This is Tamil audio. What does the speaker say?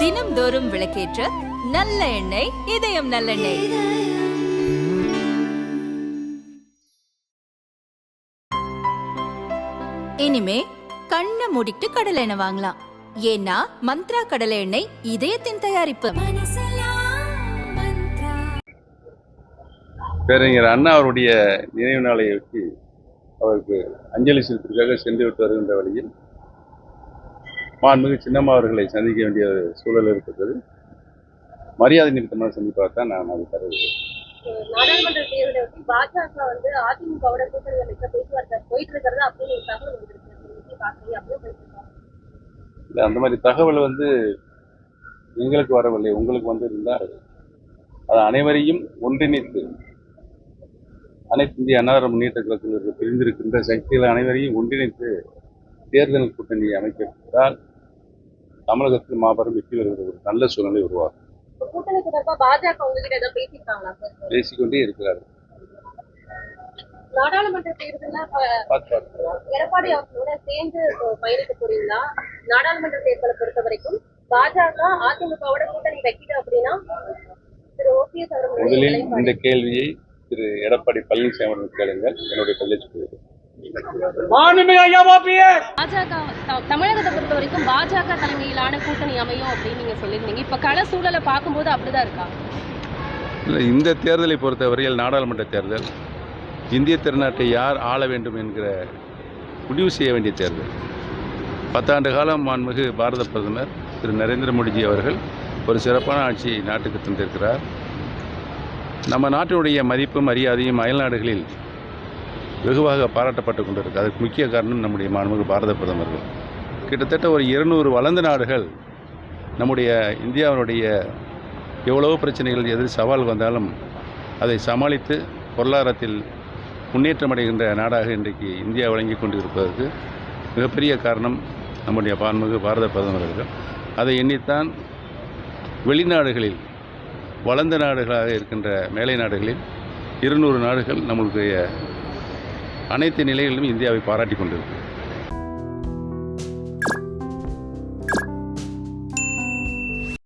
தினம்தோறும் விளக்கேற்ற நல்ல எண்ணெய் இதயம் நல்லெண்ணெய் இனிமே கண்ணை மூடிட்டு கடலை எண்ணெய் வாங்கலாம். ஏன்னா மந்த்ரா கடலை எண்ணெய் இதயத்தின் தயாரிப்பு. பேரறிஞர் அண்ணா அவருடைய நினைவு நாளை ஒட்டி அவருக்கு அஞ்சலி செலுத்திற்காக சென்று விட்டு வருகின்ற வழியில் மாண்புமிகு சின்னம்மா அவர்களை சந்திக்க வேண்டிய சூழல் ஏற்பட்டது மரியாதை நிமித்தமாக சந்திப்பாக தான் நான் அதை கருதுகிறேன். நாடாளுமன்ற தேர்தலை ஒட்டி பாஜக வந்து அதிமுகவோட கூட்டணி அமைக்க பேச்சுவார்த்தை போயிட்டு இருக்கிறது அப்படின்னு ஒரு தகவல் வந்திருக்கு. அதை எப்படி பாக்குறீங்க அப்படியே போயிட்டு இருக்காங்க இல்லை அந்த மாதிரி தகவல் வந்து எங்களுக்கு வரவில்லை. உங்களுக்கு வந்திருந்தால் அது. அனைவரையும் ஒன்றிணைத்து அனைத்து இந்திய அன்னார முன்னேற்ற கழகத்தில் பிரிந்திருக்கின்ற சக்திகள் அனைவரையும் ஒன்றிணைத்து தேர்தல் கூட்டணி அமைக்கப்பட்டால் தமிழகத்தில் மாபெரும் வெற்றி வருகிற ஒரு நல்ல சூழ்நிலை உருவாகும். பேசிக்கொண்டே இருக்கிறார்கள். நாடாளுமன்ற தேர்தல்ல எடப்பாடி அவர்களோட சேர்ந்து பயணிக்க போறீங்களா? நாடாளுமன்ற தேர்தலை பொறுத்த வரைக்கும் பாஜக அதிமுகவோட கூட்டணி வைக்குது அப்படின்னா திரு ஓபிஎஸ் அவர்களுடைய முதலில் நிலைப்பாடு. இந்த கேள்வியை திரு எடப்பாடி பழனிசாமி அவர்கள் கேளுங்கள். என்னுடைய சொல்லுகிறேன் பாஜக த- தமிழகத்தை பொறுத்த வரைக்கும் பாஜக தலைமையிலான கூட்டணி அமையும் அப்படின்னு நீங்க சொல்லியிருந்தீங்க. இப்ப கள சூழலை பார்க்கும்போது அப்படிதான் இருக்கா? இல்லை இந்த தேர்தலை பொறுத்தவரையில் நாடாளுமன்ற தேர்தல் இந்திய திருநாட்டை யார் ஆள வேண்டும் என்கிற முடிவு செய்ய வேண்டிய தேர்தல். பத்தாண்டு காலம் மாண்புமிகு பாரத பிரதமர் திரு நரேந்திர மோடிஜி அவர்கள் ஒரு சிறப்பான ஆட்சி நாட்டுக்கு தந்திருக்கிறார். நம்ம நாட்டினுடைய மதிப்பும் மரியாதையும் அயல்நாடுகளில் வெகுவாக பாராட்டப்பட்டு கொண்டிருக்கு. அதுக்கு முக்கிய காரணம் நம்முடைய மாண்புமிகு பாரத பிரதமர்கள். கிட்டத்தட்ட ஒரு இருநூறு வளர்ந்த நாடுகள் நம்முடைய இந்தியாவினுடைய எவ்வளவோ பிரச்சனைகள் எதிர் சவால் வந்தாலும் அதை சமாளித்து பொருளாதாரத்தில் முன்னேற்றம் அடைகின்ற நாடாக இன்றைக்கு இந்தியா வழங்கி கொண்டிருப்பதற்கு மிகப்பெரிய காரணம் நம்முடைய பான்மிகு பாரத பிரதமர்கள். அதை எண்ணித்தான் வெளிநாடுகளில் வளர்ந்த நாடுகளாக இருக்கின்ற மேலை நாடுகளில் இருநூறு நாடுகள் நம்மளுடைய அனைத்து நிலைகளிலும் இந்தியாவை பாராட்டி கொண்டிருக்கு